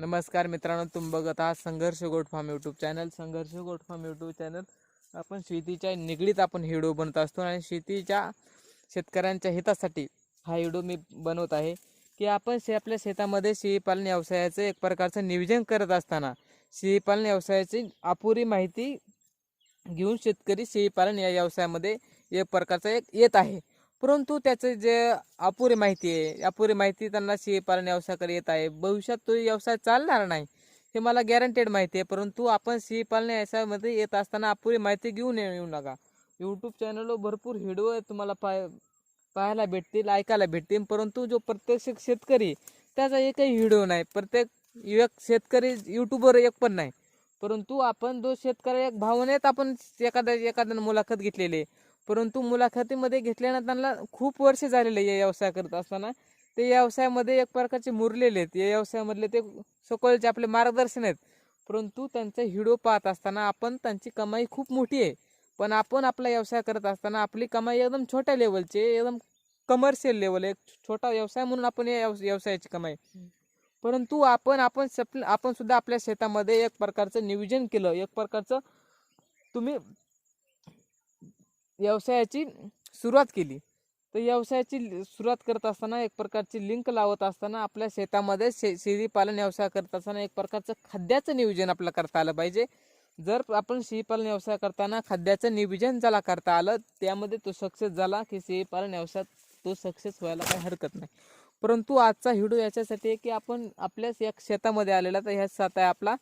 नमस्कार मित्रांनो तुम्ही बघत आहात संघर्ष गोट फार्म यूट्यूब चॅनल संघर्ष गोट फार्म यूट्यूब चॅनल आपण शेतीच्या निगडीत आपण व्हिडिओ बनत असतो आणि शेतीच्या शेतकऱ्यांच्या हितासाठी हा व्हिडिओ मी बनवत आहे की आपण शे आपल्या शेतामध्ये शेळीपालन व्यवसायाचं एक प्रकारचं नियोजन करत असताना शेळीपालन व्यवसायाची अपुरी माहिती घेऊन शेतकरी शेळीपालन या व्यवसायामध्ये एक प्रकारचा एक येत आहे. परंतु त्याचं जे अपुरी माहिती आहे अपुरी माहिती त्यांना शेळीपालन व्यवसायाकडे येत आहे. भविष्यात तो व्यवसाय चालणार नाही हे मला गॅरंटेड माहिती आहे. परंतु आपण शेळीपालन व्यवसायामध्ये येत असताना अपुरी माहिती घेऊन येऊ नका. यूट्यूब चॅनलवर भरपूर व्हिडिओ तुम्हाला पाय पाहायला भेटतील ऐकायला भेटतील. परंतु जो प्रत्यक्ष शेतकरी त्याचा एकही व्हिडिओ नाही. प्रत्येक एक शेतकरी यूट्यूबवर एक पण नाही. परंतु आपण जो शेतकरी एक भावनेत आपण एखाद्या एखाद्यानं मुलाखत घेतलेली आहे. परंतु मुलाखतीमध्ये घेतल्यानं त्यांना खूप वर्ष झालेले या व्यवसाय करत असताना. ते व्यवसायामध्ये एक प्रकारचे मुरलेले आहेत. या व्यवसायामधले ते सकोलचे आपले मार्गदर्शन आहेत. परंतु त्यांचे व्हिडिओ पाहत असताना आपण त्यांची कमाई खूप मोठी आहे. पण आपण आपला व्यवसाय करत असताना आपली कमाई एकदम छोट्या लेवलची एकदम कमर्शियल लेवल एक छोटा व्यवसाय म्हणून आपण या व्यवस- व्यवसायाची कमाई. परंतु आपण आपण सप- आपण सुद्धा आपल्या शेतामध्ये एक प्रकारचं नियोजन केलं. एक प्रकारचं तुम्ही व्यवसायाची सुरुवात केली. तर व्यवसायाची सुरुवात करत असताना एक प्रकारची लिंक लावत असताना आपल्या शेतामध्ये शे शेळीपालन व्यवसाय करत असताना एक प्रकारचं खाद्याचं नियोजन आपलं करता आलं पाहिजे. जर आपण शेळीपालन व्यवसाय करताना खाद्याचं नियोजन ज्याला करता आलं त्यामध्ये तो सक्सेस झाला की शेळीपालन व्यवसायात तो सक्सेस व्हायला काही हरकत नाही. परंतु आजचा व्हिडिओ याच्यासाठी आहे की आपण आपल्याच या शेतामध्ये आलेला तर ह्या सात आहे आपला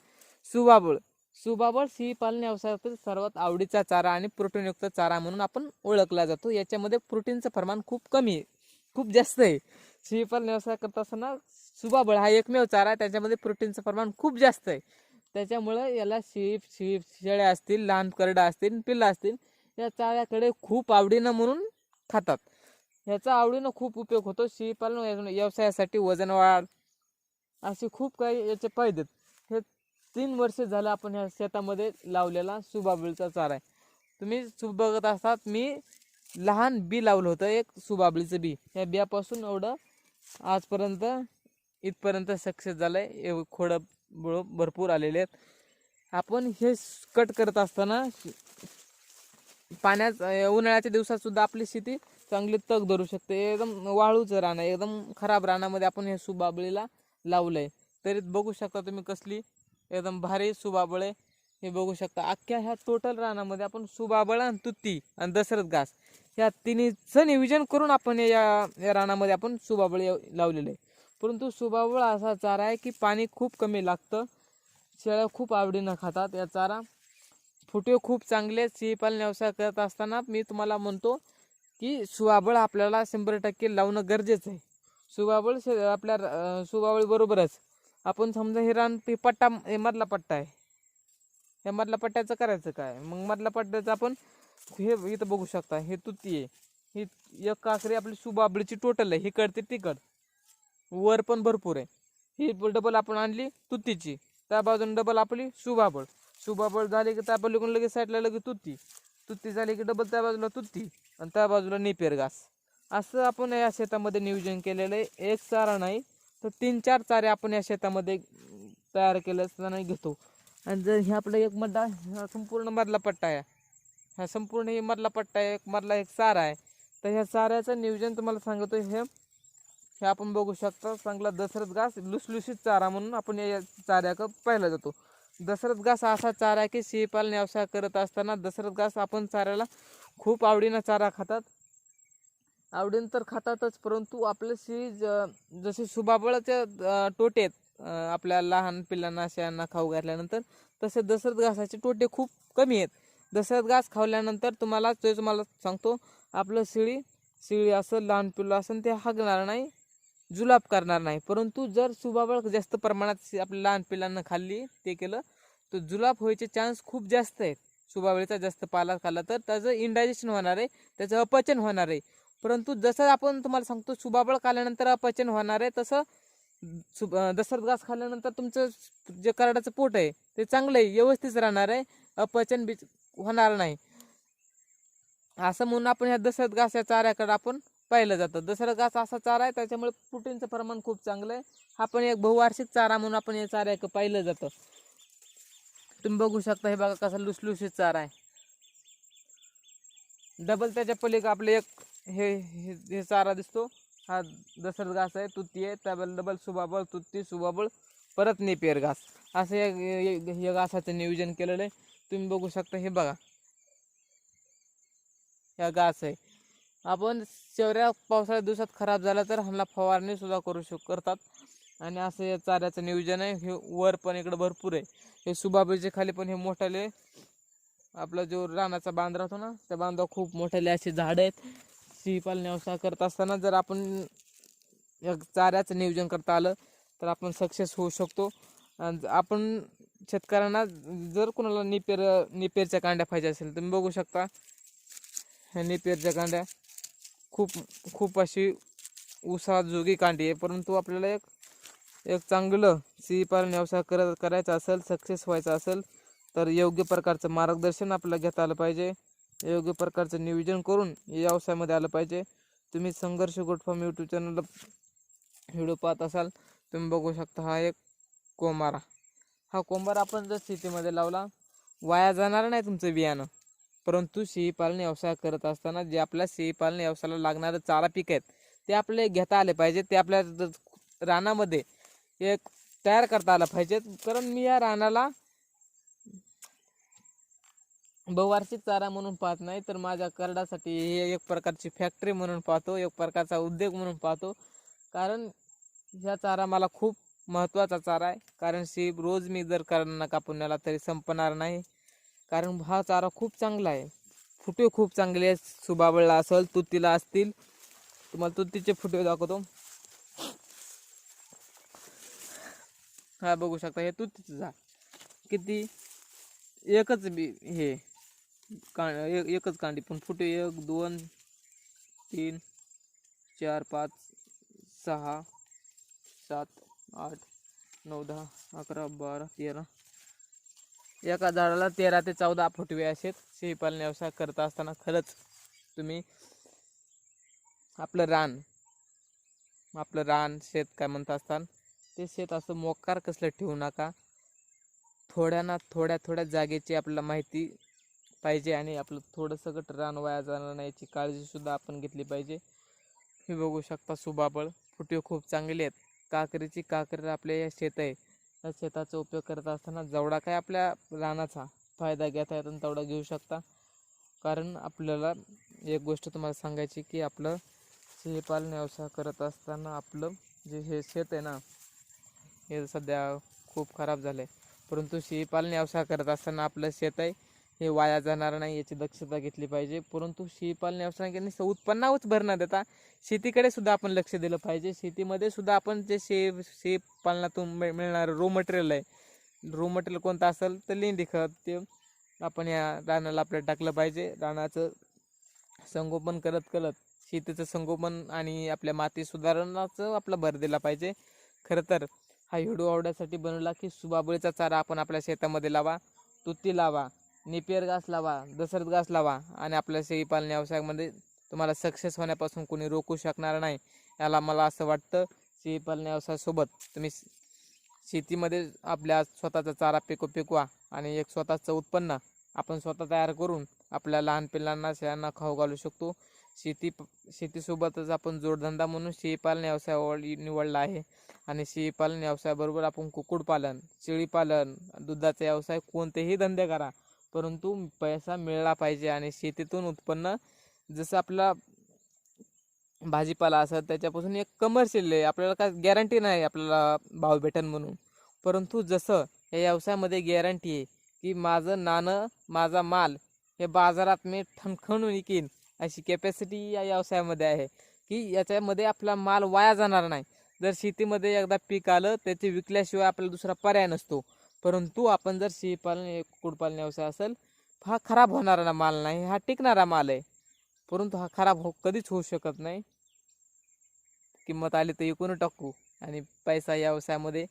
सुवाबळ सुबाबळ सिंह पालन व्यवसायातील सर्वात आवडीचा चारा आणि प्रोटीनयुक्त चारा म्हणून आपण ओळखला जातो. याच्यामध्ये प्रोटीनचं प्रमाण खूप कमी आहे. खूप जास्त आहे. सिंह व्यवसाय करत असताना सुबाबळ हा एकमेव चारा आहे. त्याच्यामध्ये प्रोटीनचं प्रमाण खूप जास्त आहे. त्याच्यामुळं याला शिप शिप शेळ्या असतील लहान करडा असतील पिल्ला असतील या चाऱ्याकडे खूप आवडीनं म्हणून खातात. ह्याचा आवडीनं खूप उपयोग होतो. शेळीपालन व्यवसायासाठी वजन वाढ असे खूप काही याचे फायदे आहेत. तीन वर्ष झालं आपण ह्या शेतामध्ये लावलेला सुबाबळीचा चारा आहे. तुम्ही बघत असतात मी लहान बी लावलं होतं एक सुबाबळीचं बी. या बियापासून एवढं आजपर्यंत इथपर्यंत सक्सेस झालं आहे खोडं बळ भरपूर आलेले आहेत. आपण हे कट करत असताना पाण्यात उन्हाळ्याच्या दिवसातसुद्धा आपली शेती चांगली तग धरू शकते. एकदम वाळूचं रान आहे एकदम खराब रानामध्ये आपण हे सुबाबळीला आहे तरी बघू शकता तुम्ही कसली एकदम भारी सुबाबळे. हे बघू शकता अख्ख्या ह्या टोटल रानामध्ये आपण सुबाबळ आणि तुती आणि दशरथ घास या तिन्हीचं नियोजन करून आपण या या रानामध्ये आपण सुबाबळ लावलेलं. आहे परंतु सुबाबळ असा चारा आहे की पाणी खूप कमी लागतं. शेळ्या खूप आवडीनं खातात. या चारा फुटे खूप चांगले आहेत. व्यवसाय करत असताना मी तुम्हाला म्हणतो की सुबाबळ आपल्याला शंभर टक्के लावणं गरजेचं आहे. सुबाबळ शे आपल्या अं, आपण समजा हे रान हे पट्टा हे मधला पट्टा आहे. या मधल्या पट्ट्याचं करायचं काय? मग मधल्या पट्ट्याचं आपण हे इथं बघू शकता. हे तुती आहे. ही एक काकरी आपली सुबाबळीची टोटल आहे. ही कडते तिकड वर पण भरपूर आहे. ही डबल आपण आणली तुतीची. त्या बाजून डबल आपली सुबाबळ. सुबाबळ झाली की त्या पलीकडून लगेच साईडला लगेच तुती. तुती झाली की डबल त्या बाजूला तुती आणि त्या बाजूला नेपेर घास असं आपण या शेतामध्ये नियोजन केलेलं आहे. एक चारा नाही तर तीन चार चारे आपण या शेतामध्ये तयार केले असताना घेतो. आणि जर हे आपलं एक मधला हा संपूर्ण मधला पट्टा आहे. हा संपूर्ण हे मधला पट्टा आहे एक मधला एक चारा आहे. तर ह्या चाऱ्याचं नियोजन तुम्हाला सांगतो हे. हे आपण बघू शकता चांगला दशरथ घास लुसलुशीत चारा म्हणून आपण या चाऱ्याक पाहिला जातो. दशरथ घास हा असा चारा आहे की शेळीपालन व्यवसाय करत असताना दशरथ घास आपण चाऱ्याला खूप आवडीनं चारा खातात. आवडीन तर खातातच परंतु आपलं ज- जसे सुबाबळाच्या टोटेत आहेत आपल्या लहान पिल्लांना अशांना खाऊ घातल्यानंतर तसे दसरत घासाचे टोटे खूप कमी आहेत. दशरथ घास खावल्यानंतर तुम्हाला ते तुम्हाला सांगतो आपलं शिळी शिळी असं लहान पिल्लं असं ते हागणार नाही जुलाब करणार नाही. परंतु जर सुबाबळ जास्त प्रमाणात आपल्या लहान पिल्लांना खाल्ली ते केलं तर जुलाब व्हायचे चान्स खूप जास्त आहेत. सुबाबळीचा जास्त पाला खाल्ला तर त्याचं इंडायजेशन होणार आहे त्याचं अपचन होणार आहे. परंतु जसं आपण तुम्हाला सांगतो सुबाबळ खाल्ल्यानंतर अपचन होणार आहे तसं सुब दसरत घास खाल्ल्यानंतर तुमचं जे कराडाचं पोट आहे ते चांगलं आहे व्यवस्थित राहणार आहे अपचन बीच होणार नाही. असं म्हणून आपण ह्या दसरत घास या चाऱ्याकडे आपण पाहिलं जातं. दसरा घास असा चारा आहे त्याच्यामुळे प्रोटीनचं प्रमाण खूप चांगलं आहे. हा पण एक बहुवार्षिक चारा म्हणून आपण या चाऱ्याकडे पाहिलं जातं. तुम्ही बघू शकता हे बघा कसा लुसलुशीत चारा आहे. डबल त्याच्या पलीक आपले एक हे हे हे चारा दिसतो. हा दसरत घास आहे तुती आहे. त्याबल डबल सुबाबळ तुती सुबाबळ परत नेपियर घास. असं या या- घासाचं नियोजन केलेलं आहे. तुम्ही बघू शकता हे बघा. ह्या घास आहे. आपण शेवऱ्या पावसाळ्यात दिवसात खराब झाला तर ह्यांना फवारणी सुद्धा करू शक करतात. आणि असं या चाऱ्याचं नियोजन आहे. हे वर पण इकडं भरपूर आहे. हे सुबाबीचे खाली पण हे मोठाले आपला जो रानाचा बांध राहतो ना त्या बांधावर खूप मोठाले असे झाडं आहेत. सिंहपालन व्यवसाय करत असताना जर आपण या चाऱ्याचं नियोजन करता आलं तर आपण सक्सेस होऊ शकतो. आपण शेतकऱ्यांना जर कोणाला निपेर निपेरच्या कांड्या पाहिजे असेल तुम्ही बघू शकता. ह्या निपेरच्या कांड्या खूप खूप अशी उसाजोगी कांडी आहे परंतु आपल्याला एक एक चांगलं सिंहपालन व्यवसाय कर करायचा असेल सक्सेस व्हायचा असेल तर योग्य प्रकारचं मार्गदर्शन आपल्याला घेता आलं पाहिजे. योग्य प्रकारचं नियोजन करून या व्यवसायामध्ये आलं पाहिजे. तुम्ही संघर्ष गोट फॉर्म यूट्यूब चॅनलला व्हिडिओ पाहत असाल तुम्ही बघू शकता हा एक कोंबारा. हा कोंबारा आपण जर शेतीमध्ये लावला वाया जाणार नाही तुमचं बियाणं. परंतु शेळीपालन व्यवसाय करत असताना जे आपल्या शेळीपालन व्यवसायाला लागणारं चारा पीक आहेत ते आपले घेता आले पाहिजे. ते आपल्या रानामध्ये एक तयार करता आलं पाहिजेत कारण मी या रानाला बहुवार्षिक चारा म्हणून पाहत नाही तर माझ्या करडासाठी हे एक प्रकारची फॅक्टरी म्हणून पाहतो एक प्रकारचा उद्योग म्हणून पाहतो. कारण ह्या चारा मला खूप महत्त्वाचा चारा आहे. कारण शी रोज मी जर करणार कापून नेला तरी संपणार नाही. कारण हा चारा खूप चांगला आहे. फुटे खूप चांगले आहेत. सुबाबळला असेल तुतीला असतील. तुम्हाला तुतीचे फुटे दाखवतो. हा बघू शकता हे तुतीचं झाड. किती एकच बी हे. का एकच कांडी पण फुटे एक दोन तीन चार पाच सहा सात आठ नऊ दहा अकरा बारा तेरा. एका झाडाला तेरा ते चौदा फुटवे असेत. शेळीपालन व्यवसाय करत असताना खरंच तुम्ही आपलं रान आपलं रान शेत काय म्हणत असताना ते शेत असं मोकार कसलं ठेवू नका. थोड्या ना थोड्या थोड्या जागेची आपल्याला माहिती पाहिजे आणि आपलं थोडं सगळं रान वाया जाणार नाही याची काळजीसुद्धा आपण घेतली पाहिजे. हे बघू शकता सुबाबळ फुटे खूप चांगले आहेत. काकरीची काकरी आपल्या या शेत आहे. त्या शेताचा उपयोग करत असताना जेवढा काय आपल्या रानाचा फायदा घेता येतो तेवढा घेऊ शकता. कारण आपल्याला एक गोष्ट तुम्हाला सांगायची की आपलं शेपालन व्यवसाय करत असताना आपलं जे हे शेत आहे ना हे सध्या खूप खराब झालं आहे परंतु शेपालन व्यवसाय करत असताना आपलं शेत आहे. हे वाया जाणार नाही याची दक्षता घेतली पाहिजे. परंतु शेळीपालन व्यवसाय नुसतं उत्पन्नावरच भर न देता शेतीकडे सुद्धा आपण लक्ष दिलं पाहिजे. शेतीमध्ये सुद्धा आपण जे शे शेळीपालनातून मिळणारं रो मटेरियल आहे रो मटेरियल कोणतं असेल तर लेंडी खत ते आपण या रानाला आपल्या टाकलं पाहिजे. रानाचं संगोपन करत करत शेतीचं संगोपन आणि आपल्या माती सुधारणाचं आपला भर दिला पाहिजे. खरं तर हा व्हिडिओ आवडण्यासाठी बनवला की सुबाबळीचा चारा आपण आपल्या शेतामध्ये लावा तुती लावा. निपेर घास लावा दसरत घास लावा आणि आपल्या शेळीपालन व्यवसायामध्ये तुम्हाला सक्सेस होण्यापासून कोणी रोखू शकणार नाही याला मला असं वाटतं शेळीपालन व्यवसायासोबत तुम्ही शेतीमध्ये आपल्या स्वतःचा चारा पिकू पिकवा आणि एक स्वतःचं उत्पन्न आपण स्वतः तयार करून आपल्या लहान पिल्लांना शेळ्यांना खाऊ घालू शकतो. शेती शेतीसोबतच आपण जोडधंदा म्हणून शेळीपालन व्यवसाय निवडला आहे. आणि शेळीपालन व्यवसायाबरोबर आपण कुक्कुटपालन शेळीपालन दुधाचा व्यवसाय कोणतेही धंदे करा. परंतु पैसा मिळाला पाहिजे आणि शेतीतून उत्पन्न जसं आपला भाजीपाला असत त्याच्यापासून एक कमर्शियल आहे. आपल्याला काय गॅरंटी नाही आपल्याला भाव भेटन म्हणून. परंतु जसं या व्यवसायामध्ये गॅरंटी आहे की माझं नाणं माझा माल हे बाजारात मी ठणखण विकीन अशी कॅपॅसिटी या व्यवसायामध्ये आहे. की याच्यामध्ये आपला माल वाया जाणार नाही. जर शेतीमध्ये एकदा पीक आलं त्याचे विकल्याशिवाय आपल्याला दुसरा पर्याय नसतो. परंतु आपण जर शेळीपालन कुडपालन व्यवसाय असेल हा खराब होणारा माल नाही हा टिकणारा माल आहे. परंतु हा खराब हो कधीच होऊ शकत नाही. किंमत आली तर एकूण टाकू आणि पैसा या व्यवसायामध्ये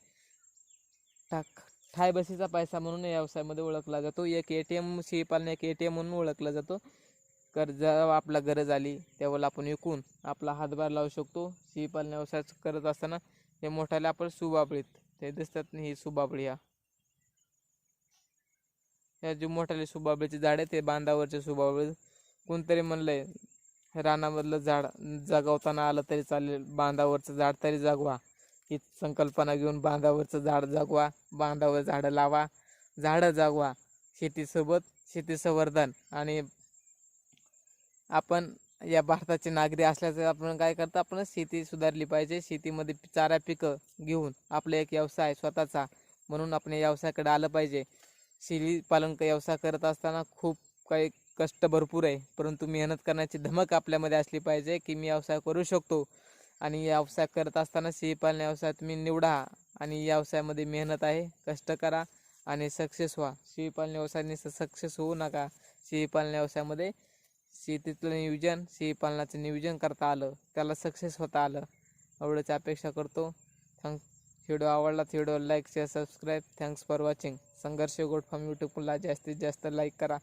टाक. ठाय बसीचा पैसा म्हणून या व्यवसायामध्ये ओळखला जातो. एक ए टी एम शेळीपालन एक ए टी एम म्हणून ओळखला जातो. कर जेव्हा आपला गरज आली तेव्हा आपण विकून आपला हातभार लावू शकतो. शेळीपालन व्यवसाय करत असताना हे मोठ्याला आपण सुबाबळीत. ते दिसतात नाही ही सुबाबळी हा. या जे मोठाले सुबाबळीचे झाड आहे ते बांधावरचे सुबाबे कोणतरी म्हणलंय रानामधलं झाड जगवताना आलं तरी चालेल बांधावरचं झाड तरी जगवा. ही संकल्पना घेऊन बांधावरचं झाड जगवा बांधावर झाडं लावा झाडं जगवा. शेतीसोबत शेती संवर्धन आणि आपण या भारताचे नागरिक असल्याचं आपण काय करतो आपण शेती सुधारली पाहिजे. शेतीमध्ये चारा पिकं घेऊन आपला एक व्यवसाय स्वतःचा म्हणून आपण या व्यवसायाकडे आलं पाहिजे. शेळी पालन व्यवसाय करत असताना खूप काही कष्ट भरपूर आहे. परंतु मेहनत करण्याची धमक आपल्यामध्ये असली पाहिजे की मी व्यवसाय करू शकतो. आणि व्यवसाय करत असताना शेळीपालन व्यवसाय तुम्ही निवडा आणि व्यवसायामध्ये मेहनत आहे कष्ट करा आणि सक्सेस व्हा. शेळीपालन व्यवसायाने सक्सेस होऊ नका. शेळीपालन व्यवसायामध्ये शेतीतलं नियोजन शेळीपालनाचं नियोजन करता आलं त्याला सक्सेस होता आलं. एवढंच अपेक्षा करतो. थँक व्हिडिओ आवडला तर video like share subscribe thanks for watching Sangharsh goat farm यूट्यूबला जास्तीत जास्त लाईक करा.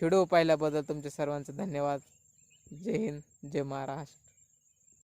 व्हिडिओ पाहिल्याबद्दल तुमच्या सर्वांचं धन्यवाद. जय हिंद जय महाराष्ट्र.